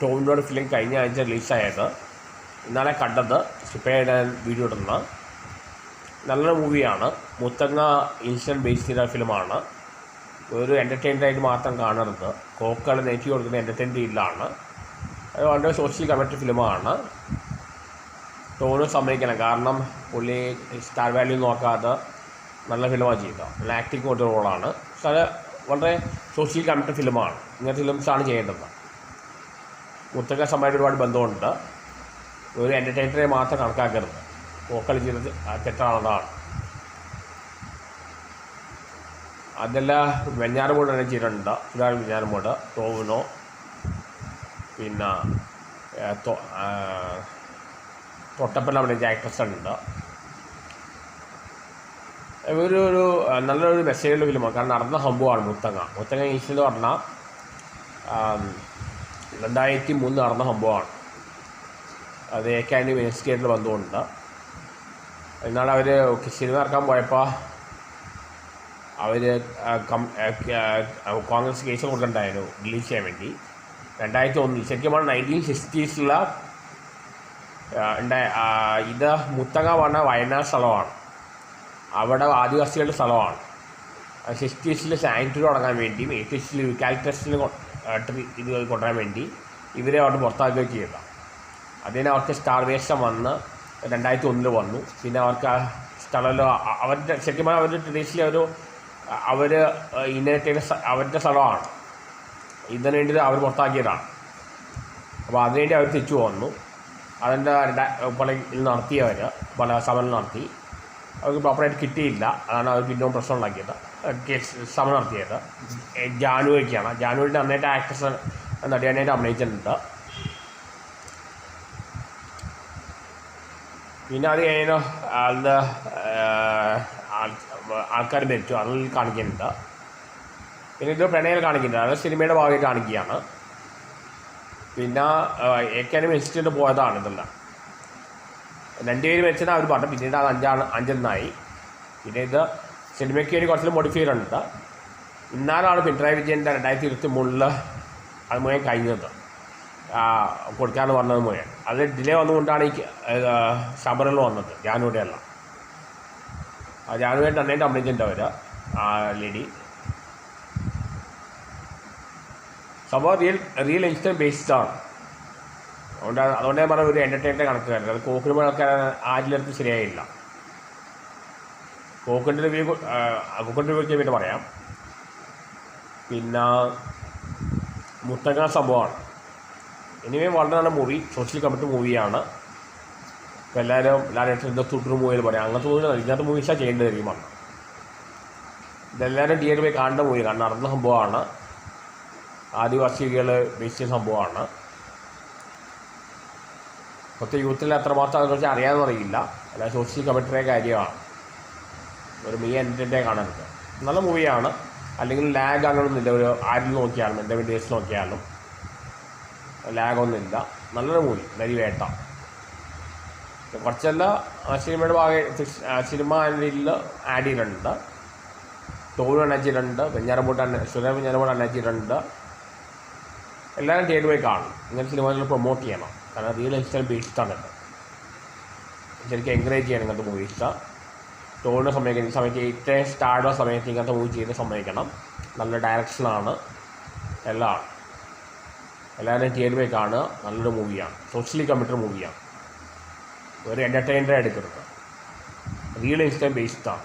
ടോവിനോട് film കഴിഞ്ഞ ആഴ്ച റിലീസായത് ഇന്നലെ കണ്ടത് സ്റ്റിപ്പയുടെ വീഡിയോ ഇടുന്ന നല്ലൊരു മൂവിയാണ് മുത്തങ്ങ ഇൻസിഡന്റ് ബേസ് ചെയ്ത ഫിലിമാണ് ഒരു എന്റർടൈൻമെന്റായിട്ട് മാത്രം കാണരുത്. കോക്കുകൾ നെറ്റി കൊടുക്കുന്ന എന്റർടൈൻ ഇല്ലാണ്. അത് വളരെ സോഷ്യൽ കമന്റ് ഫിലിമാണ് ടോണ് സമ്മതിക്കണം. കാരണം പുള്ളി സ്റ്റാർ വാല്യൂ നോക്കാതെ നല്ല ഫിലിമാണ് ചെയ്തത്. നല്ല ആക്ടിങ് കൊടുത്ത റോളാണ് അത് വളരെ സോഷ്യൽ കമന്റ് ഫിലിമാണ് ഇങ്ങനത്തെ ഫിലിംസാണ് ചെയ്യേണ്ടത്. മുത്തക്ക സമയത്ത് ഒരുപാട് ബന്ധമുണ്ട്. ഒരു എന്റർടൈനറെ മാത്രം കണക്കാക്കരുത്. പോക്കളി ചെയ്തത് തെറ്റാണെന്നാണ് അതല്ല വെഞ്ഞാറമൂട് തന്നെ ചെയ്തിട്ടുണ്ട്. ഇതാണ് വെഞ്ഞാറമൂട്. തോവിനോ. പിന്നെ അവിടെ തൊട്ടപ്പന അഭിനയിച്ച ആക്ട്രസ് ഉണ്ട്. ഒരു ഒരു നല്ലൊരു മെസ്സേജുള്ള ഫിലിമാണ് കാരണം നടന്ന സംഭവമാണ് മുത്തങ്ങ. മുത്തങ്ങ ഈസ്റ്റ് എന്ന് പറഞ്ഞാൽ രണ്ടായിരത്തി മൂന്ന് നടന്ന സംഭവമാണ്. അത് എ കെ ആൻഡ് മിനിസ്റ്റേറ്റിൽ ബന്ധമുണ്ട്. എന്നാൽ അവർ സിനിമ ഇറക്കാൻ പോയപ്പോൾ അവർ കോൺഗ്രസ് കേസ് കൊടുക്കണ്ടായിരുന്നു റിലീസ് ചെയ്യാൻ വേണ്ടി. രണ്ടായിരത്തി ഒന്നിൽ ശരിക്കും നയന്റീൻ സിക്സ്റ്റീസിലുള്ള ഇത് മുത്തങ്ങ പറഞ്ഞ വയനാട് സ്ഥലമാണ്. അവിടെ ആദിവാസികളുടെ സ്ഥലമാണ്. സിക്സ്റ്റീസിൽ സാനിറ്ററി തുടങ്ങാൻ വേണ്ടിയും എയ്റ്റീസിൽ ട്രീ ഇത് കൊണ്ടുവരാൻ വേണ്ടി ഇവരെ അവിടെ പുറത്താക്കുകയും ചെയ്യുക അതിന് അവർക്ക് സ്റ്റാർവേഷൻ വന്ന് രണ്ടായിരത്തി ഒന്നിൽ വന്നു. പിന്നെ അവർക്ക് ആ സ്ഥലമല്ലോ അവരുടെ ശരിക്കും അവരുടെ ട്രഡീഷണലി ഒരു അവർ ചെയ്ത അവരുടെ സ്ഥലമാണ്. ഇതിനു വേണ്ടി അവർ പുറത്താക്കിയതാണ്. അപ്പോൾ അതിനുവേണ്ടി അവർ തിരിച്ചു വന്നു. അതിന്റെ പല നടത്തിയവർ പല സമരം നടത്തി. അവർക്ക് പ്രോപ്പറായിട്ട് കിട്ടിയില്ല. അതാണ് അവർക്ക് പിന്നെയും പ്രശ്നം ഉണ്ടാക്കിയത് കേസ് സമരം നടത്തിയത്. ജാനുവരിക്കാണ്. ജാനുവരിയുടെ നന്നായിട്ട് ആക്ട്രസ് നടിയാനായിട്ട് അഭിനയിച്ചിട്ടുണ്ട്. പിന്നെ അത് കഴിഞ്ഞ ആളുടെ ആൾക്കാർ മരിച്ചു. അതിൽ കാണിക്കുന്നുണ്ട്. പിന്നെ ഇത് പ്രണയം കാണിക്കുന്നുണ്ട്. അത് സിനിമയുടെ ഭാഗമായി കാണിക്കുകയാണ്. പിന്നെ എക്കാനും ഇൻസ്റ്റിറ്റ്യൂട്ട് പോയതാണ് ഇതെല്ലാം. രണ്ടുപേര് മരിച്ചതാണ് അവർ പറഞ്ഞു പിന്നീട് അത് അഞ്ചാണ് അഞ്ചെന്നായി പിന്നെ ഇത് സിനിമയ്ക്ക് വേണ്ടി കുറച്ച് മോഡിഫൈ ചെയ്തിട്ടുണ്ട്. ഇന്നാലാണ് പിണറായി വിജയന്റെ രണ്ടായിരത്തി ഇരുപത്തി മൂന്നിൽ അത് മുഴുവൻ കഴിഞ്ഞത്. കൊടുക്കാമെന്ന് പറഞ്ഞത് മുഴുവൻ. അത് ഡിലേ വന്നുകൊണ്ടാണ് ഈ ശബറിൽ വന്നത്. ജാനുവരിയല്ല. ജാനുവരി നന്നായിട്ട് അഭിനയിച്ചിട്ടുണ്ട് അവർ ആ ലേഡി. സംഭവം റിയൽ റിയൽ ഇൻസ്റ്റന്റ് ബേസ്ഡ് ആണ്. അതുകൊണ്ട് അതുകൊണ്ട് ഞാൻ പറഞ്ഞ ഒരു എന്റർടൈൻമെന്റ് കണക്കുകാരൻ. അത് കോക്കിന് ആൾക്കാർ ആരിലെടുത്ത് ശരിയായില്ല. കോക്കിന്റെ റിവ്യൂ കോക്കിന്റെ റിവ്യൂ പിന്നെ പറയാം. പിന്നെ മുത്തങ്ങ സംഭവമാണ്. എനിവേ വളരെ നല്ല മൂവി സോഷ്യൽ കമ്മിറ്റി മൂവിയാണ് ഇപ്പം എല്ലാവരും ലാലേട്ടൻ എന്താ തുടർ മൂവിയിൽ പറയാം. അങ്ങനത്തെ മൂവി ഇങ്ങനത്തെ മൂവീസാണ് ചെയ്യേണ്ടതായിരിക്കും പറഞ്ഞു ഇതെല്ലാവരും തിയേറ്ററിൽ പോയി കാണേണ്ട മൂവി കാരണം നടന്ന സംഭവമാണ്. ആദിവാസികൾ ബേസ് സംഭവമാണ്. ഇപ്പോഴത്തെ യൂത്തിൽ എത്രമാത്രം അതിനെക്കുറിച്ച് അറിയാമെന്ന് അറിയില്ല. അല്ല സോഷ്യൽ കമ്മിറ്റിയുടെ കാര്യമാണ്. ഒരു മീ എന്റെ കാണരുത് നല്ല മൂവിയാണ് അല്ലെങ്കിൽ ലാഗ് അങ്ങനൊന്നുമില്ല ഒരു ആരിൽ നോക്കിയാലും എന്റെ വീഡിയോസ് നോക്കിയാലും. ലാഗൊന്നുമില്ല നല്ലൊരു മൂവി വെരി വേട്ട. കുറച്ചല്ല സിനിമയുടെ ഭാഗം സിനിമ അതിൽ ആഡ് ചെയ്തിട്ടുണ്ട്. ടോവിനോ അണച്ചിട്ടുണ്ട് വെഞ്ഞാറമൂട്ട് അണ സുരേഷ് വെഞ്ഞാറമൂട്ട് അണ്ണാച്ചിട്ടുണ്ട് എല്ലാവരും തിയേറ്റർ പോയി കാണണം ഇങ്ങനെ സിനിമകൾ പ്രൊമോട്ട് ചെയ്യണം. കാരണം റിയൽ ലൈഫ് ബേസ്ഡാണ് ശരിക്കും എൻകറേജ് ചെയ്യണം ഇങ്ങനത്തെ മൂവീസ് തോന്നുന്ന സമയത്ത് സമയത്ത് ഏറ്റവും സ്റ്റാർഡുള്ള സമയത്ത് ഇങ്ങനത്തെ മൂവി ചെയ്ത് സമ്മതിക്കണം നല്ല ഡയറക്ഷനാണ് എല്ലാം. എല്ലാവരും തിയേറ്റർ പോയി കാണുക. നല്ലൊരു മൂവിയാണ് സോഷ്യലി കമ്മിറ്റഡ് മൂവിയാണ് ഒരു എന്റർടൈനറെ എടുക്കരുത്. റിയൽ ഇൻസ്റ്റൽ ബേസ്ഡാണ്